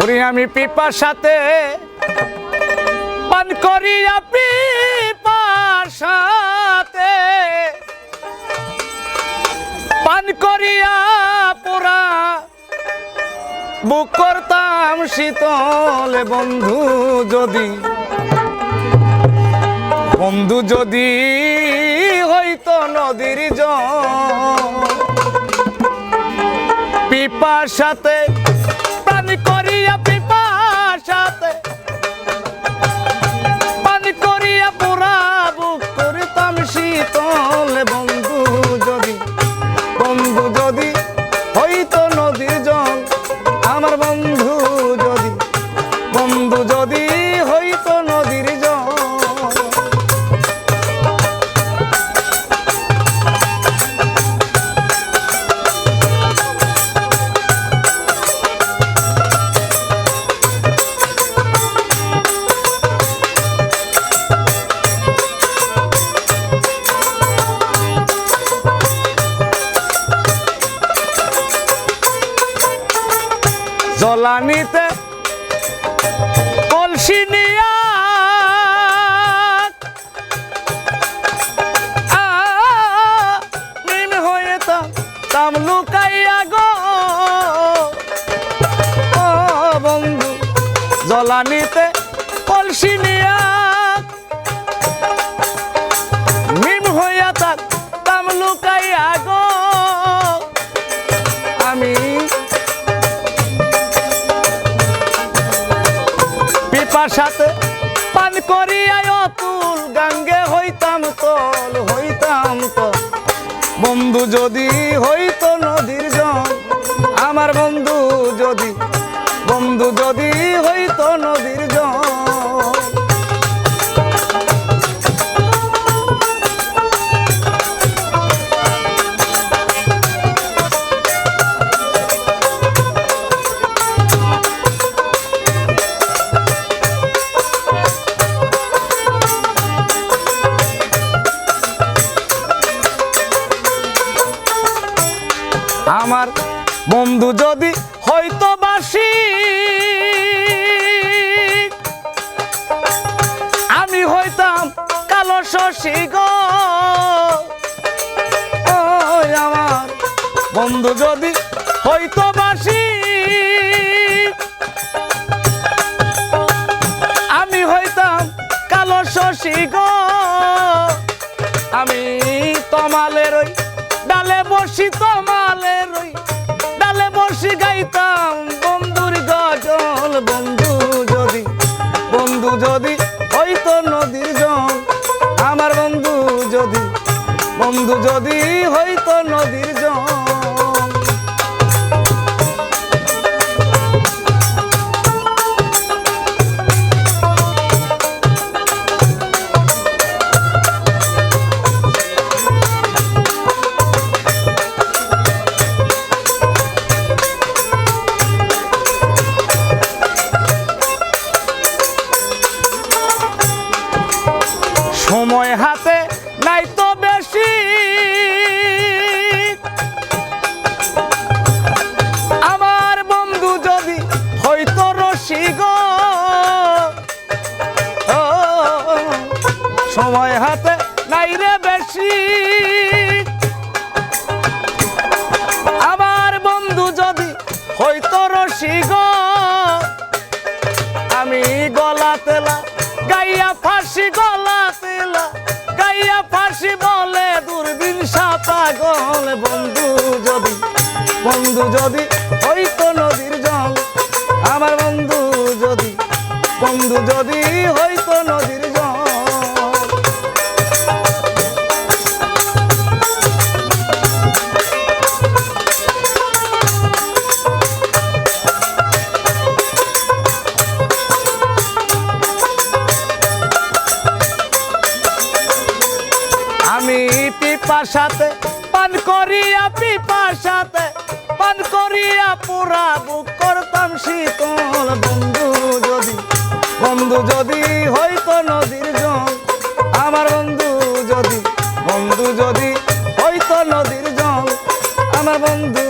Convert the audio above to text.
ওরে আমি পিপার সাথে পান করিয়া পিপার সাথে। পান করিয়া পুরা বুক করতাম শীতল বন্ধু যদি। বন্ধু যদি হইতো নদীর জল। পিপার সাথে জলানিতে কলসি নিয়া হয়ে তাম তাম লুকাইয়া গো সাথে পান করিয়ায় অতুল গাঙ্গে হইতাম তল হইতাম তল। বন্ধু যদি হইতো নদীর জল, আমার বন্ধু আমার বন্ধু যদি হয়তো বাসি, আমি হইতাম কালো শশী গো। আমার বন্ধু যদি হয়তো বাসি, আমি হইতাম কালো শশী গো। আমি তমালের ওই ডালে বসি তমালের ওই বসি গাইতাম। বন্ধুর গজল, বন্ধু যদি বন্ধু যদি হইতো নদীর জল, আমার বন্ধু যদি বন্ধু যদি হইতো সময় হাতে নাই রে বেশি। আমার বন্ধু যদি হয়তো রসি গো, আমি গলা তেলা, গাইয়া ফাঁসি, গলা তেলা, গাইয়া ফাঁসি বলে দূরবীন সাপা গল বন্ধু যদি বন্ধু যদি পিপার সাথে পান করিয়া পিপাসাতে, পান করিয়া পুরা বুক করতাম শীতল। বন্ধু যদি বন্ধু যদি হইতো নদীর জল, আমার বন্ধু যদি বন্ধু যদি হইতো নদীর জল, আমার বন্ধু